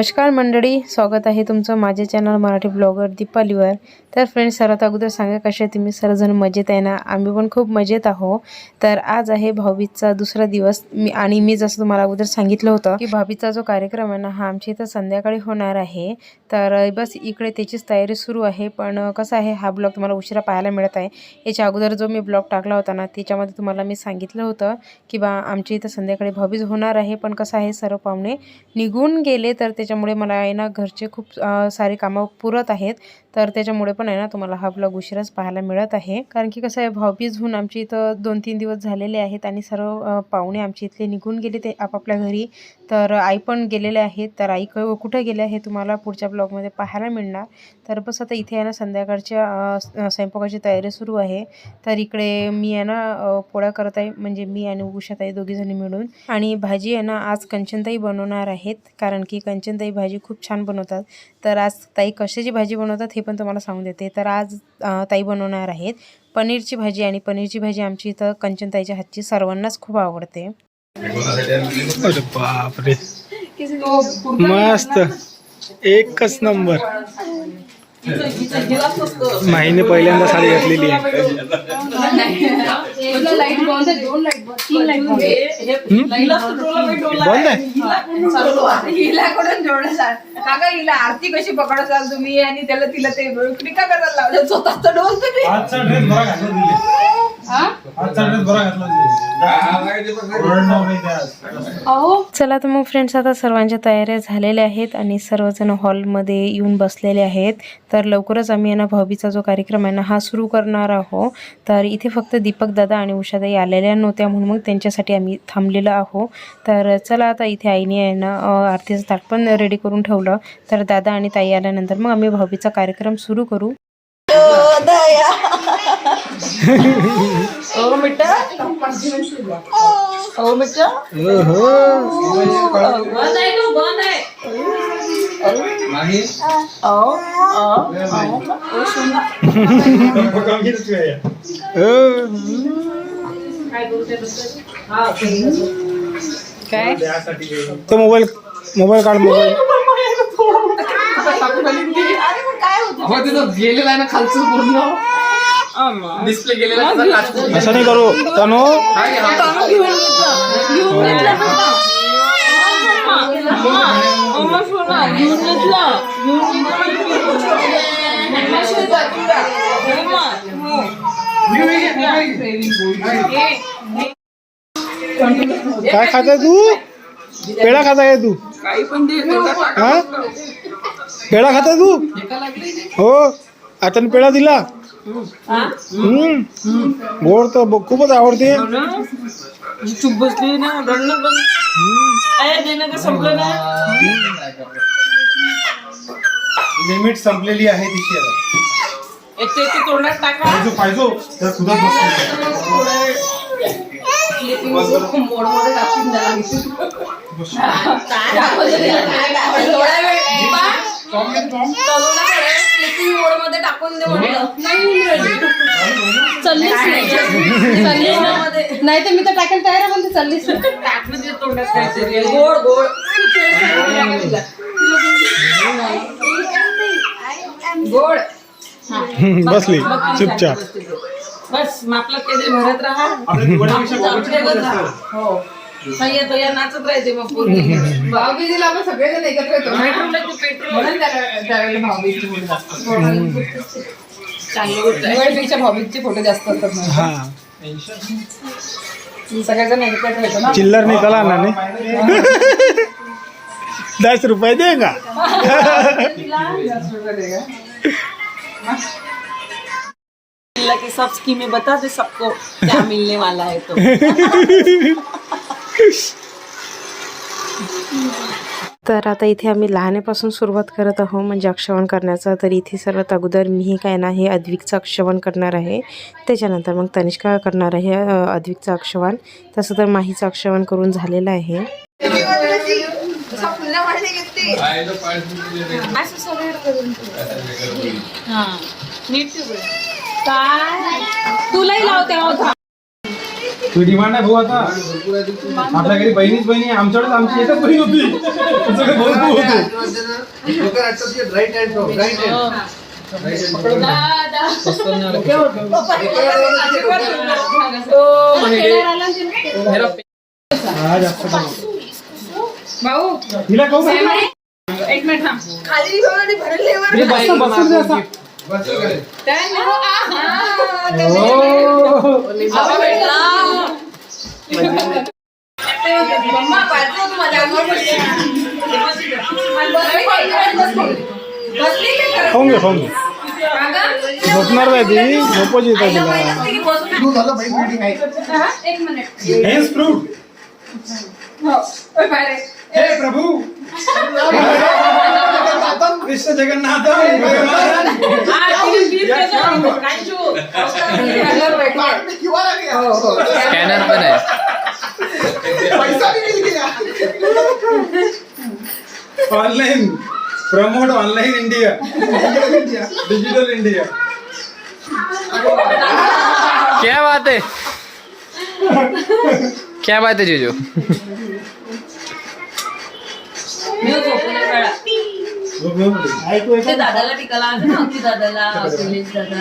नमस्कार मंडळी स्वागत आहे तुमचं माझ्या चॅनल मराठी ब्लॉगर दीपालीवर. तर फ्रेंड्स सर्वात अगोदर सांगा कसे तुम्ही? सर्वजण मजेत आहे ना? आम्ही पण खूप मजेत आहो तर आज आहे भाऊबीजचा दुसरा दिवस. मी आणि मी जसं तुम्हाला अगोदर सांगितलं होतं की भाऊबीजचा जो कार्यक्रम आहे ना हा आमच्या इथं संध्याकाळी होणार आहे. तर बस इकडे त्याचीच तयारी सुरू आहे. पण कसं आहे हा ब्लॉग तुम्हाला उशिरा पाहायला मिळत आहे. याच्या अगोदर जो मी ब्लॉग टाकला होता ना त्याच्यामध्ये तुम्हाला मी सांगितलं होतं की बा आमच्या इथं संध्याकाळी भाऊबीज होणार आहे. पण कसं आहे सर्व पाहुणे निघून गेले. तर त्याच्यामुळे मला आहे ना घरचे खूप सारे कामं पुरत आहेत. तर त्याच्यामुळे पण आहे ना तुम्हाला हा ब्लॉग उशिराच पाहायला मिळत आहे. कारण की कसं आहे भाऊबीज होऊन आमच्या इथं दोन तीन दिवस झालेले आहेत आणि सर्व पाहुणे आमच्या इथले निघून गेले ते आपापल्या घरी. तर आई पण गेलेले आहेत. तर आई क- कुठं गेले हे तुम्हाला पुढच्या ब्लॉगमध्ये पाहायला मिळणार. तर बस आता इथे आहे ना संध्याकाळच्या स्वयंपाकाची तयारी सुरू आहे. तर इकडे मी आहे ना पोळ्या करत आहे. म्हणजे मी आणि उषाताई दोघीजणी मिळून. आणि भाजी आहे ना आज कंचनताई बनवणार आहेत. कारण की कंचनताई भाजी खूप छान बनवतात. तर आज ताई कशाची भाजी बनवतात हे पण तुम्हाला सांगून देते. तर आज ताई बनवणार आहेत. पनीरची भाजी आणि पनीरची भाजी आमची इथं कंचनताईच्या हातची सर्वांनाच खूप आवडते. अरे बापरे. मस्त. एकच नंबर. माहीने पहिल्यांदा साडी घातलेली आहे. बंद काका हिला आरती कशी पकडसाल तुम्ही? आणि त्याला तिला ते इकडे का करायला लावलं. स्वतःच डोल तुम्ही. अहो चला तर मग फ्रेंड्स आता सर्वांच्या तयाऱ्या झालेल्या आहेत आणि सर्वजण हॉलमध्ये येऊन बसलेले आहेत. तर लवकरच आम्ही यांना ना भाऊबीचा जो कार्यक्रम आहे ना हा सुरू करणार आहोत. तर इथे फक्त दीपक दादा आणि उषाताई आलेल्या नव्हत्या म्हणून मग त्यांच्यासाठी आम्ही थांबलेलो आहो तर चला आता इथे आईने आहे ना आरतीचं ताट पण रेडी करून ठेवलं. तर दादा आणि ताई आल्यानंतर मग आम्ही भाऊबीचा कार्यक्रम सुरू करू. ओ मिठा ओ मिठा ओहो बंद आहे तो बंद आहे ओ सुना. काय. तो मोबाईल मोबाईल काढ मोबाईल अरे पण काय होतं अहो तिथं गेलेला आहे ना खालचं पूर्ण डिस्प्ले गेलेला आहे त्याचा काच पूर्ण. असं नाही करू तनो काय आहे? काय खाताय तू पेढा खाताय तू काही पण दे हा पेढा खाताय तू? हो. आता पेढा दिला. हम्म. गोड तर खूपच आवडते. चुप बसली ना रडणं पण. अरे देणं का संपलं ना लिमिट संपलेली आहे तिची आता. एक ते ते तोंडात टाका. पाहिजो पाहिजो. तर मोडमध्ये टाकून दे नाही तर मी तर टाकायला तयार आहे पण ते चल्लीस टाकणं ते तोंडात काहीतरी. गोड गोड. गोड. बसली. चुपचाप. बस मापला काहीतरी भरत राहा. हो. नाचत राहायचे मग भाऊबीजीला आपण सगळेजण एकत्र येतो. म्हणून त्यावेळेला फोटो जास्त असतात. चांगली गोष्ट आहे. दिवाळीपेक्षा भाऊबीजचे फोटो जास्त असतात ना. सगळेजण एकत्र येतो ना? चिल्लर निकला ना ने दस रुपये देगा अल्लाह की सब स्कीमें बता दे सबको क्या मिलने वाला है तो. तर आता इथे आम्ही लहानेपासून सुरुवात करत आहोत म्हणजे अक्षवण करण्याचा. तर इथे सर्वात अगोदर मी काय ना हे अद्विकचं अक्षवण करणार आहे. त्याच्यानंतर मग तनिष्का करणार आहे अद्विकचं अक्षवण तसं तर माहीचं अक्षवण करून झालेलं आहे. तुलाही लावते तू डिमांड आहे भाऊ आता आपल्या घरी बहिणीच बहिणी आहे. आमच्याकडेच आमची एकच बहीण होती भाऊ भाऊ होते हा, जास्त करू. भाऊ हिला खाऊ का? एक मिनिट थांब हे बसून बसून दे असा. हो. खाऊन घे खाऊन घे. झोपणार नाही ती झोपच येत तिला. एक मिनिट हेच फ्रूट हो ओय, बाहेर ये. हे प्रभू कृष्ण जगन्नाथ स्कॅनर पण आहे. Online promote online India digital India क्या बात है? क्या बात है जीजू? ऐकू ते दादाला ना अख्खी दादाला अखिलेश दादा.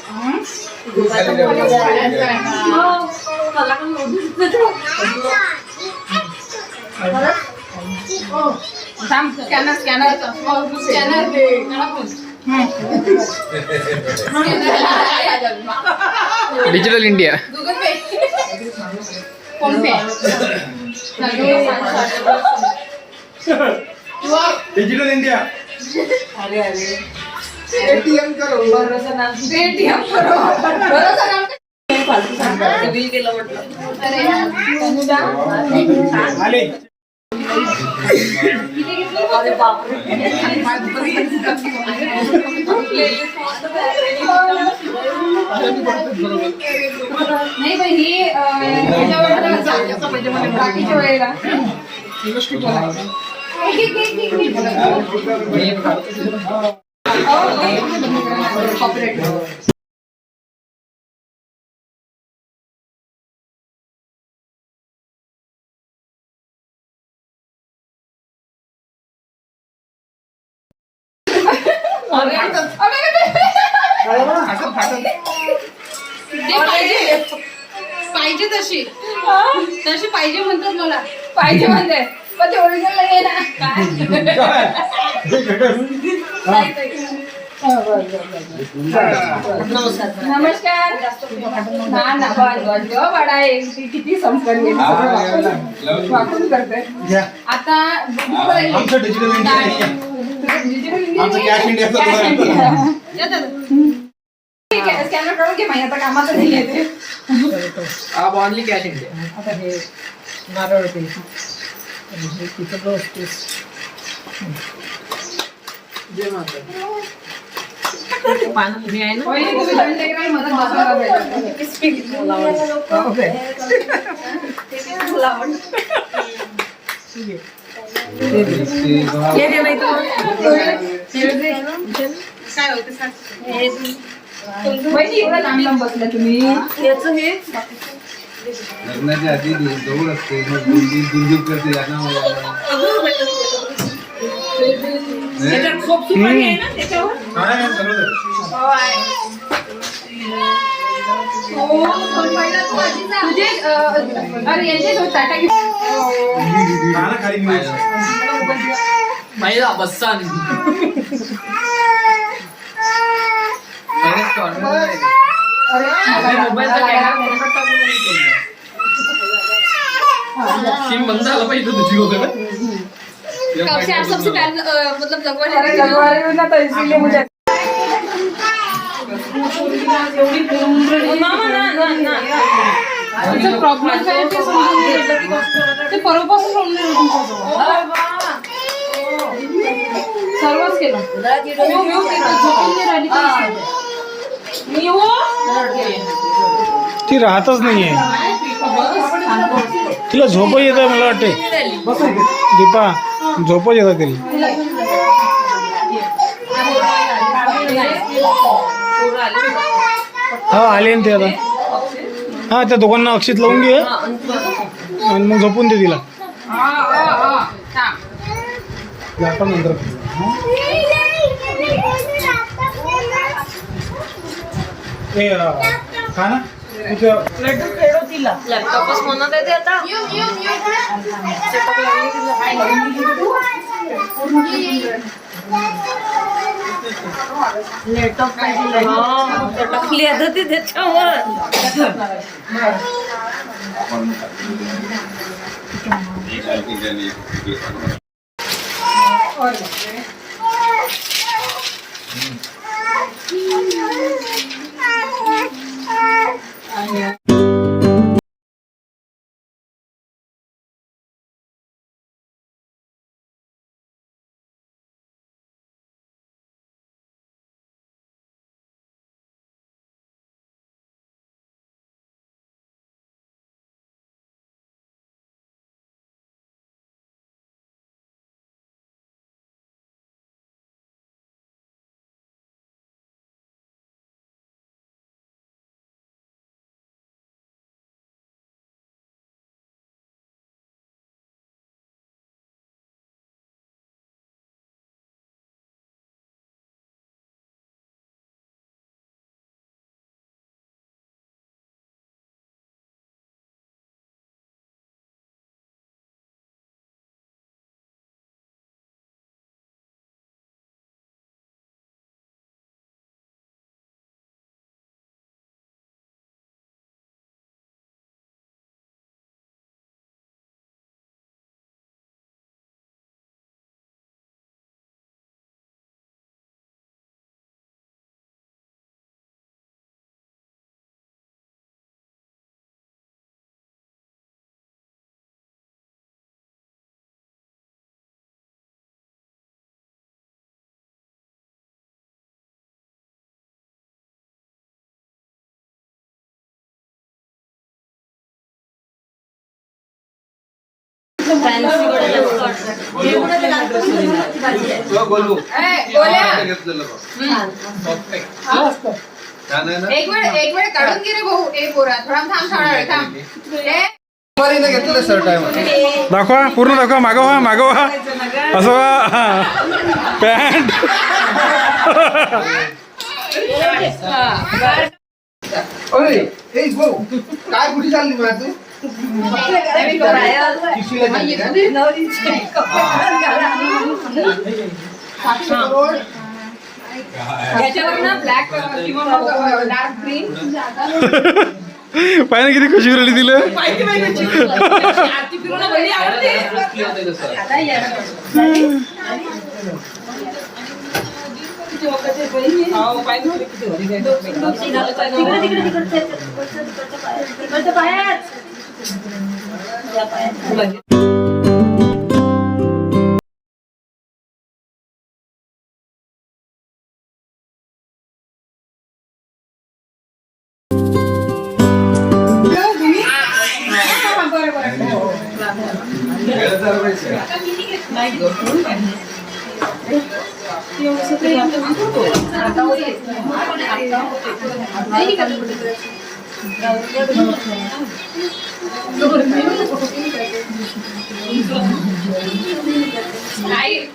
थांब scanner scanner scanner digital India Google pay PhonePe digital India Paytm करो भरोसा नाम. बिल केलं म्हटलं. अरे. आले. अरे नाही पण ही चालते. बाकीच्या वेळेला. अरे, ते पाहिजे पाहिजे तशी तशी पाहिजे म्हणतात मला पाहिजे म्हणते पण ते ओरिजिनल नाही ना नमस्कार ना ना बस बस ग बडा किती वापरून- वापरून करते. आता. आमचं डिजिटल इंडिया आहे. डिजिटल इंडिया आमचं नाही. cash India चं Cash बघा. India. या दादा. ठीक आहे स्कॅनर करून घे माहिती आता कामाचं नाही आहे ते आप ऑनली कॅश इंडिया आता हे नारळ ते हे तिचं ब्लाऊज पीस जय माता पानं तुम्ही आहे ना पहिले तुम्ही दोन लेकराला मदत बसवायला पाहिजे. हे दे नाही वहिनी, एवढं लांब लांब बसल्या तुम्ही याचं हे लग्नाच्या आधी जवळ असते मग दुंदीप दुंदीप करते यांना याच्यात खूप सुपारी आहे ना त्याच्यावर काय आहे, सगळं आहे. तुझे अं, अरे यांचे दोन टाटा घे. गाणं खाली घेऊन ये. महिला बस्सा मोबाईलचा सिम बंद झाला पाहिजे तुझी होतं कब से आप सबसे पहले अं, मतलब लगवा अरे लगवारी में ना तो इसीलिए मुझे मामा ना ना ना तिचा प्रॉब्लेम काय ते समजून ते परवापासून तुमच्याजवळ सर्वच केलं नाही मी हो ती राहतच नाहीये. तिला झोप येत आहे मला वाटते दीपा झोपच येत आहे तिला. हा आले ना ते आता. हा त्या दोघांना अक्षित लावून घे आणि मग झोपून दे तिला. आपण नंतर. खाऊ. ए, अं, खा ना. इथे. लॅपटॉपच म्हणत आहे ते आता. टाकली आता ती त्याच्यावर एक वेळ एक वेळ काढून घे रे भाऊ. ए पोरा थोडा थांब थोडा वेळ थांब. ए, घेतलेलं शर्ट आहे दाखवा पूर्ण दाखवा मागवा मागवा असं पॅन्ट अरे ए भाऊ काय कुठे चालली मला तू? पाहिजे किती खुशी राहिली तिला आरती फिरवणं भली आवडते हो, पाहिजे होते किती भारी काय.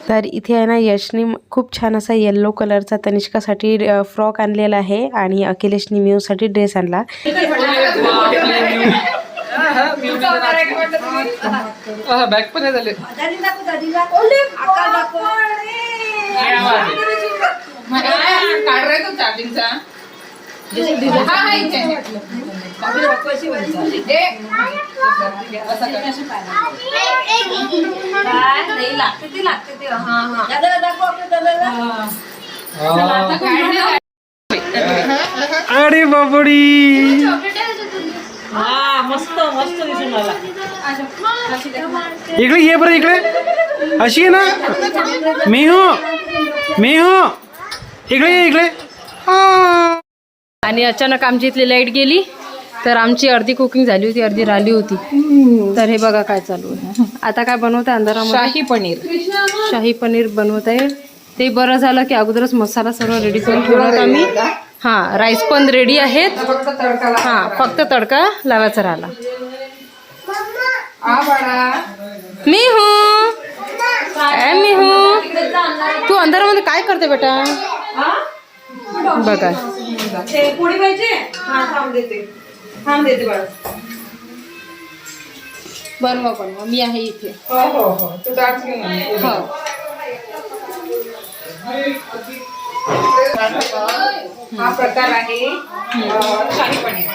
तर इथे आहे ना यशने खूप छान असा येल्लो कलरचा तनिष्कासाठी फ्रॉक आणलेला आहे आणि अखिलेशने मिऊसाठी ड्रेस आणला. बॅग पण झाले. चार्जिंगचा अरे बाबडी. मस्त मस्त इकडे ये बरं इकडे. अशी ना? मी हो मी हो इकडे. इकडे हा. आणि अचानक आमची इथली लाइट गेली तर आमची अर्धी कुकिंग झाली होती अर्धी राहिली होती. तर हे बघा काय चालू आहे. आता काय बनवत आहे अंधारामध्ये? शाही पनीर. शाही पनीर बनवत आहे ते बरं झालं की अगोदरच मसाला सर्व रेडी करून ठेवला आम्ही. हां राईस पण रेडी आहेत. फक्त तडका हां फक्त तडका लावायचा राहिला. आ बाळा मी हूं. ए, मी हूं. तू अंधारामध्ये काय करते बेटा? बघा. पोळी पाहिजे? हा थांब देते. थांब देते बाळा. बनवा बनवा. मी आहे इथे. हो हो हो. तू डान्स घेऊन ये. हो. हा. प्रकार आहे अं, शाही पनीर.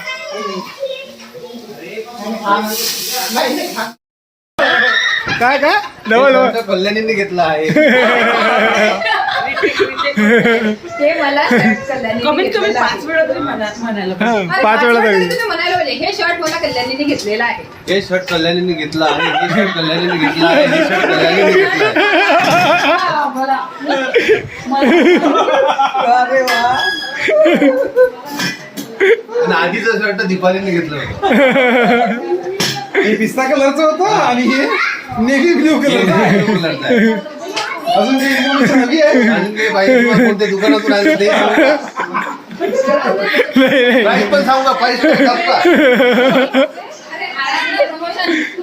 काय काय डबल कल्याणीने घेतला आहे. ते मला कल्याणी कमीत कमी पाच वेळा तरी म्हणा- म्हणायला हा, अरे, पाच वेळा तरी. तुम्ही म्हणायला पाहिजे हे शर्ट मला कल्याणीने घेतलेला आहे. हे शर्ट कल्याणीने घेतला आहे हे शर्ट कल्याणीने घेतला आहे हे शर्ट कल्याणीने घेतला आहे. अरे वा. आणि आधीचं शर्ट दीपालीने घेतलं होतं. हे पिस्ता कलरचं होतं आणि हे नेव्ही ब्ल्यू हे blue कलरचं आहे. अजून ते information हवी आहे? अजून किंवा कोणत्या दुकानातून आले ते? सांगू का? प्राईस पण सांगू का? प्राईस पण सांगू का?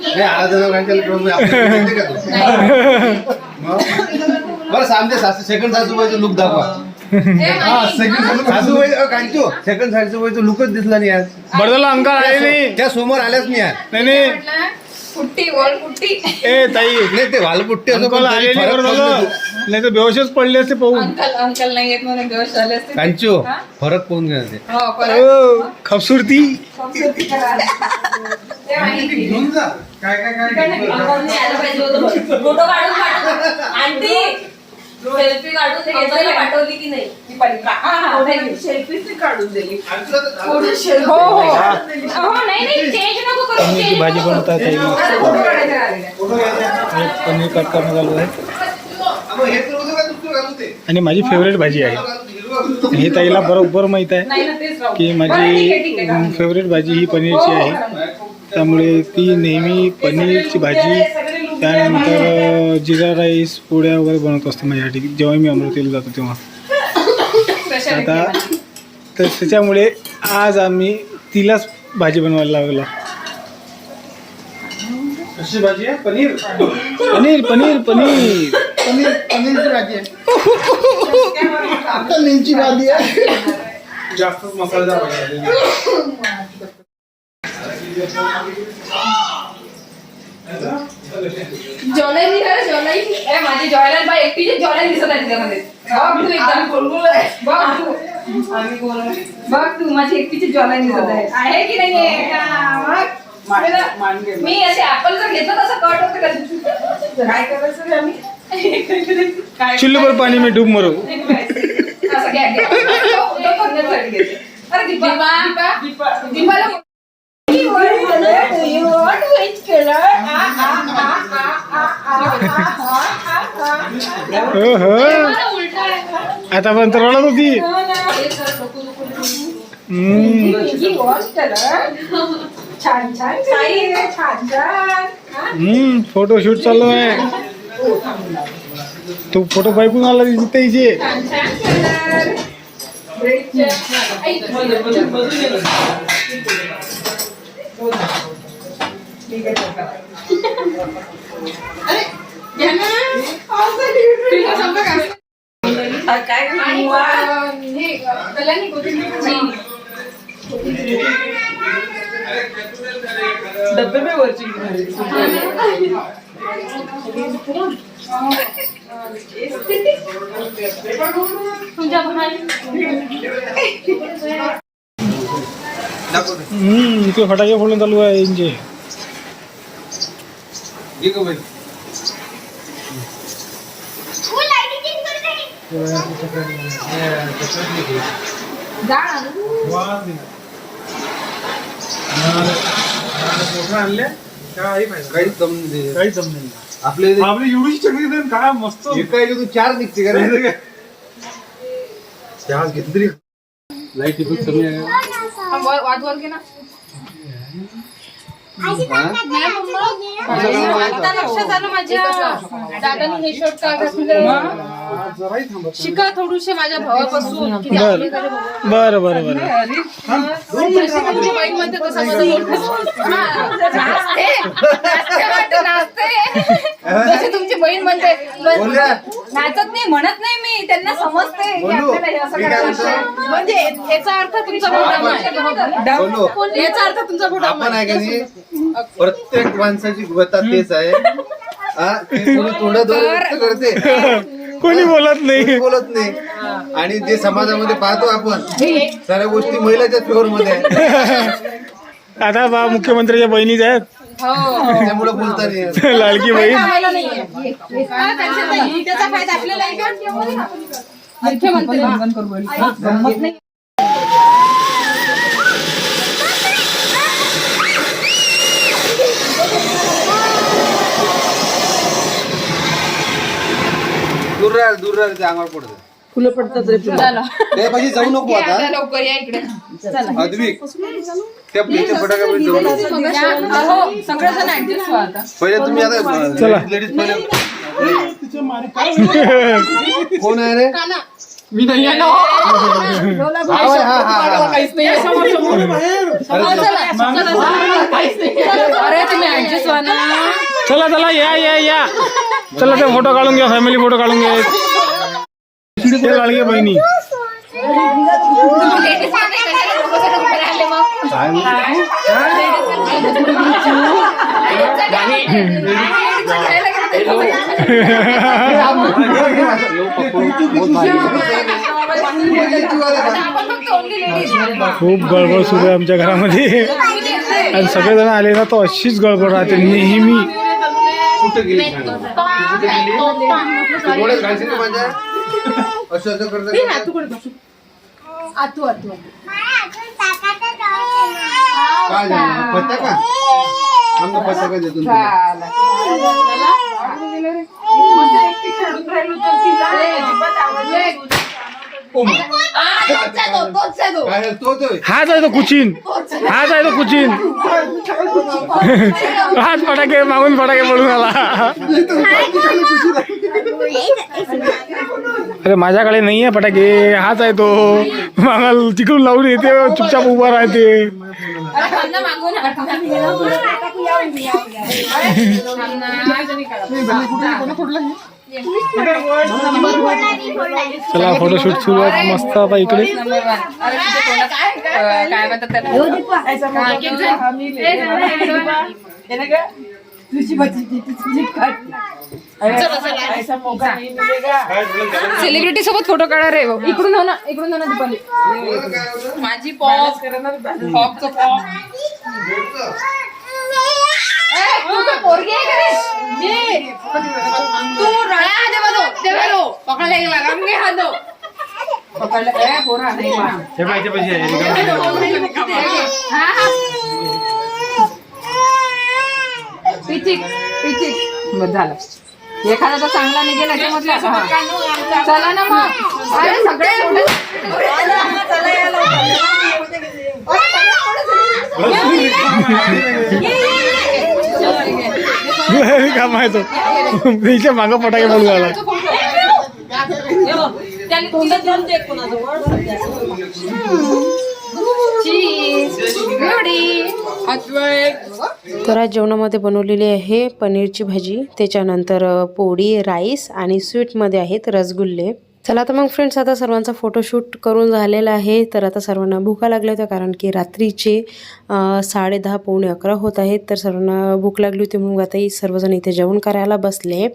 नाही आराधना कांचन प्रभू आपल्याला माहिती का तू? मग? बरं सांगते सासू सेकंड सासूबाईचं लुक दाखवा. सासूबाई अ, कांचो सेकंड सासूबाईचं लुकच दिसला नाही आज. बरं अंकल आले नाही त्या समोर आल्याच नाही आज. नाही नाही. म्हटलं? पुट्टी वॉल पुट्टी ए ताई. नाही ते वालपुट्टी असं अंकल पण आले तरी नाही फरक बरं पडतो. झालं नाही तर बेहोशच पडले असते पाहून. अंकल अंकल नाही येत म्हणून दिवस झाले असते. कांचो फरक ते. हो परत ओ, खूबसूरती खूपसूरती करा. ते माहिती. काय काय काय फोटो काढून पाठव. आंटी सेल्फी काढून पाठवली की नाही? ती पलीकडे. हा, हा. सेल्फी काढून दिली. हो हो. हो. नाही नाही चेंज नको करू भाजी नको बनवत आहे ताई करू. मस्त. फोटो काढायचे राहिले. एक पनीर कट करणं चालू आहे. हे? आणि माझी फेवरेट भाजी आहे. ही ताईला बरोबर माहीत आहे नाही ना तेच राहू की माझी. फेवरेट भाजी ही पनीरची आहे. त्यामुळे ती नेहमी पनीरची भाजी त्यानंतर जिरा राईस पोळ्या वगैरे बनवत असते माझ्यासाठी जेव्हा मी अमृतीला जातो तेव्हा. आता. तर त्याच्यामुळे आज आम्ही तिलाच भाजी बनवायला लागला. कशी भाजी आहे? पनीर? पनीर पनीर पनीर. पनीर पनीरची भाजी आहे. पनीरची भाजी आहे. जास्तच मसालेदार भाजी ज्वेलरी निघालं, ज्वेलरी. ए, माझी ज्वेलरी बाई एकटीची ज्वेलरी दिसत आहे तिच्यामध्ये. बघ तू एकदम. बघ तू. बघ तू माझी एकटीची ज्वेलरी दिसत आहे आहे की नाही मान घे. मी असे ऍपल जर घेतलं तसं कट होतं का काय करायचं रे आम्ही काय चिल्लूभर पाणी में डूब मरो असं घ्या घ्या तो- तो करण्यासाठी घेते. अरे दीपा दीपा दीपाला हो आतापर्यंत रडत होती हम्म. छान छान छान छान फोटोशूट चालू आहे तू फोटो बायकून आला तिथे इथे काय हे डब्बे में वरची फटाके फोडून चालू आहे यांचे घे गं बाई. काहीच दम नाही. काहीच जमलं आपल्या इथे आपली एवढीची चटणी देईन काय मस्त एका याच्यातून चार निघते का रे? चहा घेतली तरी लाइट इफेक्ट कमी आहे हा, वर- वाद वर घे ना। आता लक्षात आलं माझ्या दादानी हे शर्ट का घातलं शिका थोडीशी माझ्या भावापासून बर आपले. बरं बरं बरं तुमची बहीण म्हणते तसं माझं बोलणं. हा, नाचते. नाचते वाटतं, नाचते. जशी तुमची बहीण म्हणते पण. नाचत नाही म्हणत नाही मी त्यांना समजते की बोलू. आपल्याला हे असं मी काय करायचं आहे. म्हणतो? म्हणजे याचा अर्थ तुमचा बोलू. आहे याचा अर्थ तुमचा घोटाळा आपण आहे का नाही प्रत्येक माणसाची गवता तेच आहे. हा ते कोणी करते. कोणी बोलत नाही. कोणी बोलत नाही. आणि जे समाजामध्ये पाहतो आपण साऱ्या गोष्टी महिलाच्याच फेवर मध्ये आहे आता बा मुख्यमंत्र्याच्या बहिणीच आहेत. त्याच्यामुळे बोलता नाही येत. लाडकी बहीण. आम्हाला नाहीये. हा, त्यांच्यात नाही. त्याचा फायदा आपल्याला आहे का? मुख्यमंत्री दूर राहा दूर राहा ते अंगावर पडत. फुलं पडतात रे फुलं. चला. जाऊ नको आता. लवकर या इकडे. चला. अद्विक त्या प्लेटच्या फटाक्यामध्ये जाऊ नको या, हो सगळेजण ऍडजस्ट व्हा आता. पहिले तुम्ही आता. लेडीज पहिले. कोण आहे रे? मी नाही आहे हा हा हा काहीच. अरे तुम्ही ऍडजस्ट व्हा ना. चला चला, या या या। चला, ते फ़ोटो काढून घ्या फॅमिली फ़ोटो काढून घ्या. लाडकी गडबड सुरू आहे आमच्या घरामध्ये. आणि सगळेजण आले ना तो अशीच गडबड राहते. नेहमी कुठे गेली डोळ्यात घालशील ना माझ्या? असं असं करता आतू आतू काय झालं? पत्ता का? आमचा पत्ता का देतो तुला? काय झालं? तो तो हाच आहे? तो कुचिन. हाच आहे तो कुचिन. हाच फटाके मागून फटाके पडून आला. अरे माझ्याकडे नाही आहे फटाके. हाच आहे तो. मागाल तिकडून लावून येते चुपचाप उभा राहते. चला फोटोशूट सुरू आहे. मस्त आता इकडे. काय म्हणतात त्याला सेलिब्रिटी सोबत फोटो काढा रे. इकडून हो ना इकडून हो ना दीपाली. माझी पॉप पॉपचं पॉप झालं एखादा तर चांगला निघेल याच्यामधला हा. चला ना मग अरे सगळे काम आहे तो. तिच्या मागं फटाके आला कोणाजवळ तर आज जेवणामध्ये बनवलेली आहे पनीरची भाजी. त्याच्यानंतर पोळी राईस आणि स्वीटमध्ये आहेत रसगुल्ले. चला तर मग फ्रेंड्स आता सर्वांचा फोटोशूट करून झालेला आहे. तर आता सर्वांना भूका लागल्या होत्या कारण की रात्रीचे साडे साडेदहा पावणे अकरा होत आहेत. तर सर्वांना भूक लागली होती म्हणून आताही सर्वजण इथे जेवण करायला बसले.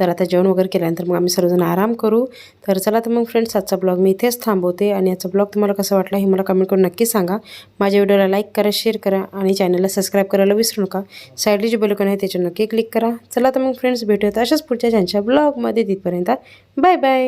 तर आता जेवण वगैरे केल्यानंतर मग आम्ही सर्वजण आराम करू. तर चला तर मग फ्रेंड्स आजचा ब्लॉग मी इथेच थांबवते आणि याचा ब्लॉग तुम्हाला कसा वाटला हे मला कमेंट करून नक्की सांगा. माझ्या व्हिडिओला लाईक करा शेअर करा आणि चॅनलला सबस्क्राईब करायला विसरू नका. साईडली जे बेलकन आहे त्याच्यावर नक्की क्लिक करा. चला तर मग फ्रेंड्स भेटूयात अशाच पुढच्या ज्यांच्या ब्लॉगमध्ये तिथपर्यंत. Bye bye